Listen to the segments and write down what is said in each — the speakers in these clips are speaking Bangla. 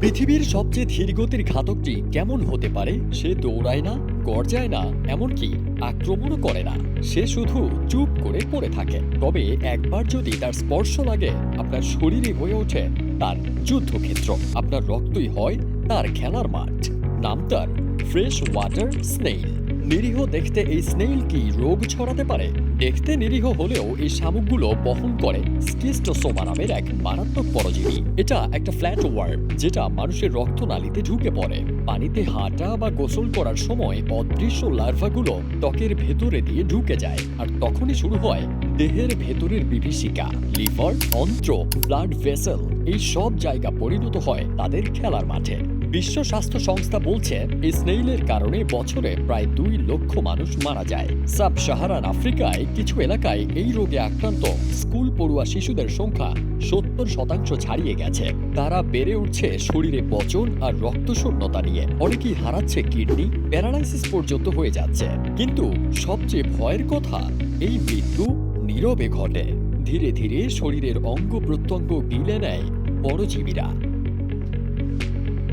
পৃথিবীর সবচেয়ে ধীরগতির ঘাতকটি কেমন হতে পারে? সে দৌড়ায় না, গর্জায় না, এমনকি আক্রমণও করে না। সে শুধু চুপ করে পড়ে থাকে। তবে একবার যদি তার স্পর্শ লাগে, আপনার শরীরে হয়ে ওঠে তার যুদ্ধক্ষেত্র। আপনার রক্তই হয় তার খেলার মাঠ। নাম তার ফ্রেশ ওয়াটার স্নেইল নিরীহ দেখতে এই স্নেইল কি রোগ ছড়াতে পারে? দেখতে নিরীহ হলেও এই শামুকগুলো বহন করে। স্কিস্টোসোমা নামের এক মারাত্মক পরজীবী। এটা একটা ফ্ল্যাট ওয়ার্ম, যেটা মানুষের রক্তনালীতে ঢুকে পড়ে। পানিতে হাঁটা বা গোসল করার সময় অদৃশ্য লার্ভাগুলো ত্বকের ভেতরে দিয়ে ঢুকে যায়। আর তখনই শুরু হয় দেহের ভেতরের বিভীষিকা, লিভার, অন্ত্র, ব্লাড ভেসেল। এই সব জায়গা পরিণত হয় তাদের খেলার মাঠে। বিশ্ব স্বাস্থ্য সংস্থা বলছে স্নেইলের কারণে বছরে প্রায় দুই লক্ষ মানুষ মারা যায়। সাব সাহারান আফ্রিকায় কিছু এলাকায় এই রোগে আক্রান্ত স্কুল পড়ুয়া শিশুদের সংখ্যা সত্তর শতাংশ ছাড়িয়ে গেছে। তারা বেড়ে উঠছে শরীরে পচন আর রক্তশূন্যতা নিয়ে। অনেকেই হারাচ্ছে কিডনি, প্যারালাইসিস পর্যন্ত হয়ে যাচ্ছে। কিন্তু সবচেয়ে ভয়ের কথা, এই মৃত্যু নীরবে ঘটে। ধীরে ধীরে শরীরের অঙ্গ প্রত্যঙ্গ গিলে নেয় পরজীবীরা।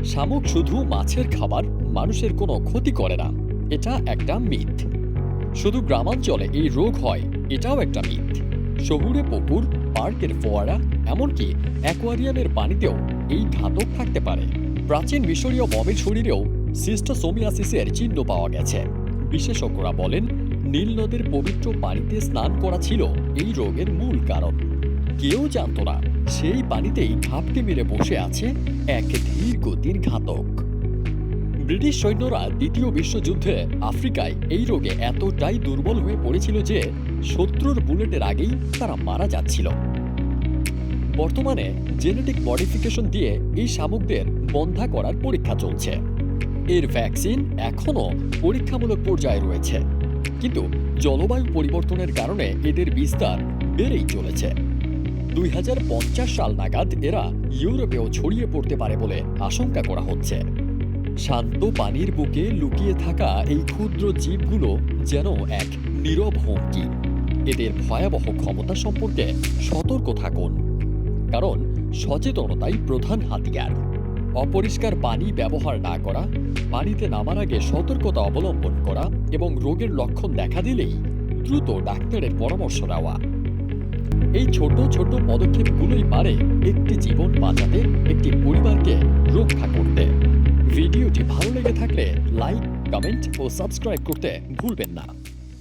শামুক শুধু মাছের খাবার, মানুষের কোনো ক্ষতি করে না। এটা একটা মিথ। শুধু গ্রামাঞ্চলে এই রোগ হয়, এটাও একটা মিথ। শহুরে পুকুর, পার্কের ফোয়ারা, এমনকি অ্যাকোয়ারিয়ামের পানিতেও এই ঘাতক থাকতে পারে। প্রাচীন মিশরীয় মমের শরীরেও সিস্টোসোমিয়াসিসের চিহ্ন পাওয়া গেছে। বিশেষজ্ঞরা বলেন, নীল নদের পবিত্র পানিতে স্নান করা ছিল এই রোগের মূল কারণ। কেউ জানত না সেই পানিতেই ঘাপটি মেরে বসে আছে এক ধীর গতির ঘাতক। ব্রিটিশ সৈন্যরা দ্বিতীয় বিশ্বযুদ্ধে আফ্রিকায় এই রোগে এতটাই দুর্বল হয়ে পড়েছিল যে শত্রুর বুলেটের আগেই তারা মারা যাচ্ছিল। বর্তমানে জেনেটিক মডিফিকেশন দিয়ে এই শামুকদের বন্ধা করার পরীক্ষা চলছে। এর ভ্যাকসিন এখনও পরীক্ষামূলক পর্যায়ে রয়েছে। কিন্তু জলবায়ু পরিবর্তনের কারণে এদের বিস্তার বেড়েই চলেছে। দুই হাজার পঞ্চাশ সাল নাগাদ এরা ইউরোপেও ছড়িয়ে পড়তে পারে বলে আশঙ্কা করা হচ্ছে। শান্ত পানির বুকে লুকিয়ে থাকা এই ক্ষুদ্র জীবগুলো যেন এক নীরব হুমকি। এদের ভয়াবহ ক্ষমতা সম্পর্কে সতর্ক থাকুন, কারণ সচেতনতাই প্রধান হাতিয়ার। অপরিষ্কার পানি ব্যবহার না করা, পানিতে নামার আগে সতর্কতা অবলম্বন করা এবং রোগের লক্ষণ দেখা দিলেই দ্রুত ডাক্তারের পরামর্শ নেওয়া। এই ছোট ছোট পদক্ষেপগুলোই পারে একটি জীবন বাঁচাতে, একটি পরিবারকে রক্ষা করতে। ভিডিওটি ভালো লেগে থাকলে লাইক, কমেন্ট ও সাবস্ক্রাইব করতে ভুলবেন না।